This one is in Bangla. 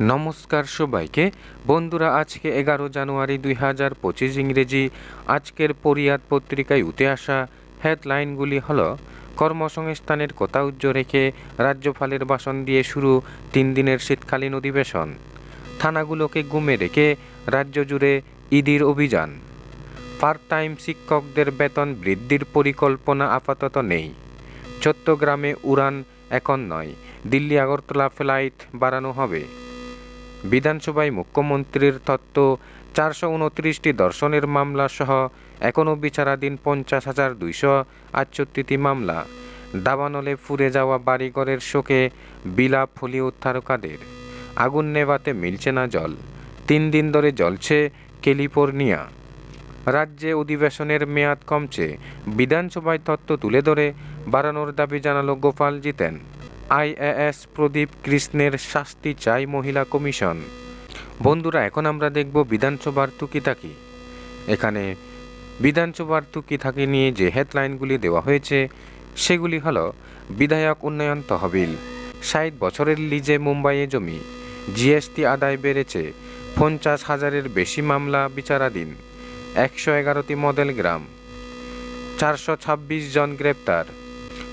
নমস্কার সবাইকে। বন্ধুরা, আজকে এগারো জানুয়ারি দুই হাজার পঁচিশ ইংরেজি। আজকের পরিয়াদ পত্রিকায় উঠে আসা হেডলাইনগুলি হল, কর্মসংস্থানের কথা উজ্জ্ব রেখে রাজ্যপালের ভাষণ দিয়ে শুরু তিন দিনের শীতকালীন অধিবেশন। থানাগুলোকে গুমে রেখে রাজ্য জুড়ে ঈদের অভিযান। পার্ট টাইম শিক্ষকদের বেতন বৃদ্ধির পরিকল্পনা আপাতত নেই। চট্টগ্রামে উড়ান এখন নয় দিল্লি আগরতলা ফ্লাইট বাড়ানো হবে। বিধানসভায় মুখ্যমন্ত্রীর তত্ত্ব, চারশো উনত্রিশটি দর্শনের মামলা সহ এখনও বিচারাধীন পঞ্চাশ হাজার দুইশো আটষট্টিটি মামলা। দাবানলে ফুরে যাওয়া বাড়িঘরের শোকে বিলাপ হলিউড তারকাদের। আগুন নেভাতে মিলছে না জল। তিন দিন ধরে জ্বলছে ক্যালিফোর্নিয়া। রাজ্যে অধিবেশনের মেয়াদ কমছে। বিধানসভায় তত্ত্ব তুলে ধরে বাড়ানোর দাবি জানালো গোপাল জিতেন। আইএএস প্রদীপ কৃষ্ণের শাস্তি চাই মহিলা কমিশন। বন্ধুরা, এখন আমরা দেখব বিধানসভার তুকি তুকিতাকি এখানে বিধানসভার তুকিতাকি নিয়ে যে হেডলাইনগুলি দেওয়া হয়েছে, সেগুলি হলো বিধায়ক উন্নয়ন তহবিল, ষাট বছরের লিজে মুম্বাইয়ে জমি, জিএসটি আদায় বেড়েছে, পঞ্চাশ হাজারের বেশি মামলা বিচারাধীন, একশো এগারোটি মডেল গ্রাম, চারশো ছাব্বিশ জন গ্রেপ্তার।